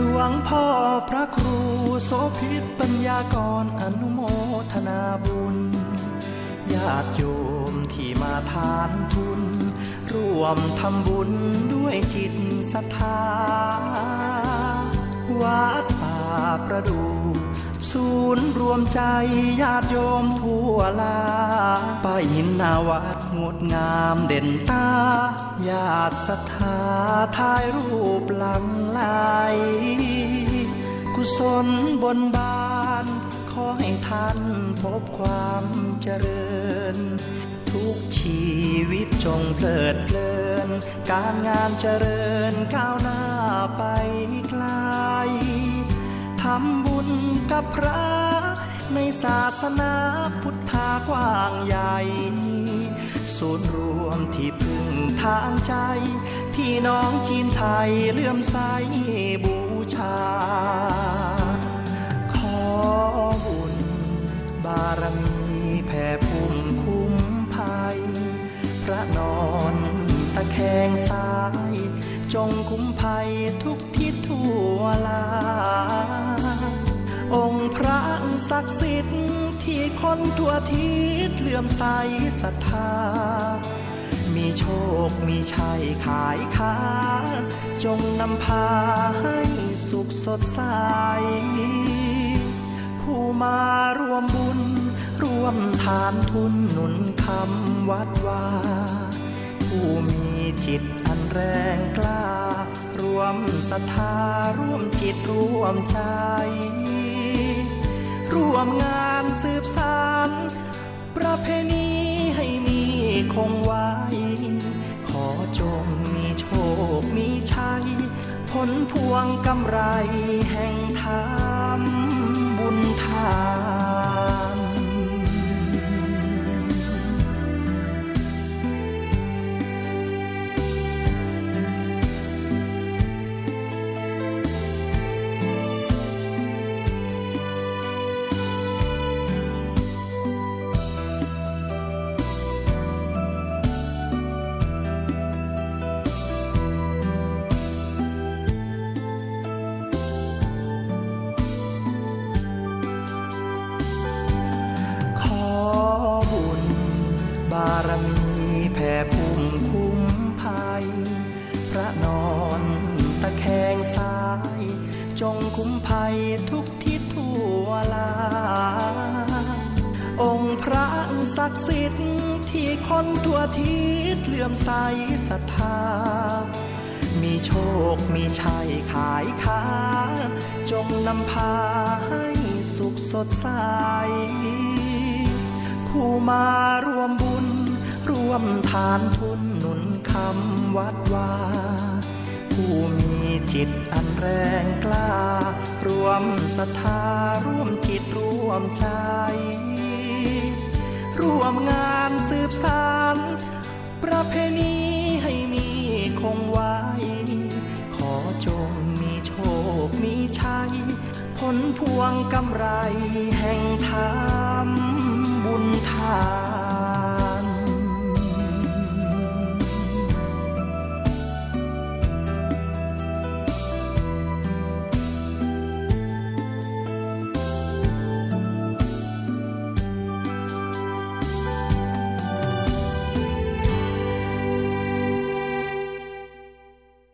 ลวงพ่อพระครูโสภิตปัญญากรอนุโมทนาบุญ ญาติโยมที่มาทานทุน ร่วมทำบุญด้วยจิตศรัทธาวัดป่าประดู ศูนย์รวมใจญาติโยมทั่วลาป้ายินนาวัดงดงามเด่นตาญาติศรัทธาถ่ายรูปหลังไหลกุศลบนบานขอให้ท่านพบความเจริญ ทุกชีวิตจงเพลิดเพลิน การงานเจริญก้าวหน้าไปไกลำบุญกับพระ ในศาสนาพุทธากว้างใหญ่ศูนย์รวมที่พึ่งทางใจ พี่น้องจีนไทยเลื่อมใสบูชา ขอบุญบารมีแผ่ภูมิคุ้มภัย พระนอนตะแคงซ้าย จงคุ้มภัยทุกทิศทั่วลา องค์พระศักดิ์สิทธิ์ที่คนทั่วทิศเลื่อมใสศรัทธา มีโชคมีชัยขายค้า จงนำพาให้สุขสดใส ผู้มาร่วมบุญ ร่วมทานทุนหนุนคำวัดวาผู้มีจิต แรงกล้า ร่วมศรัทธาร่วมจิตร่วมใจ ร่วมงานสืบสานประเพณีให้มีคงไว้ ขอจงมีโชคมีชัย ผลพวงกำไรแห่งธรรารมีแผ่ภูมิคุ้มภัย พระนอนตะแคงซ้าย จงคุ้มภัยทุกทิศทั่วลา องค์พระศักดิ์สิทธิ์ที่คนทั่วทิศเลื่อมใสศรัทธา มีโชคมีชัยขายค้า จงนำพาให้สุขสดใสผู้มาร่วม ร่วมทานทุนหนุนคำวัดวาผู้มีจิตอันแรงกล้า ร่วมศรัทธาร่วมจิตร่วมใจ ร่วมงานสืบสานประเพณีให้มีคงไว้ ขอจงมีโชคมีชัยผลพวงกำไรแห่งธรร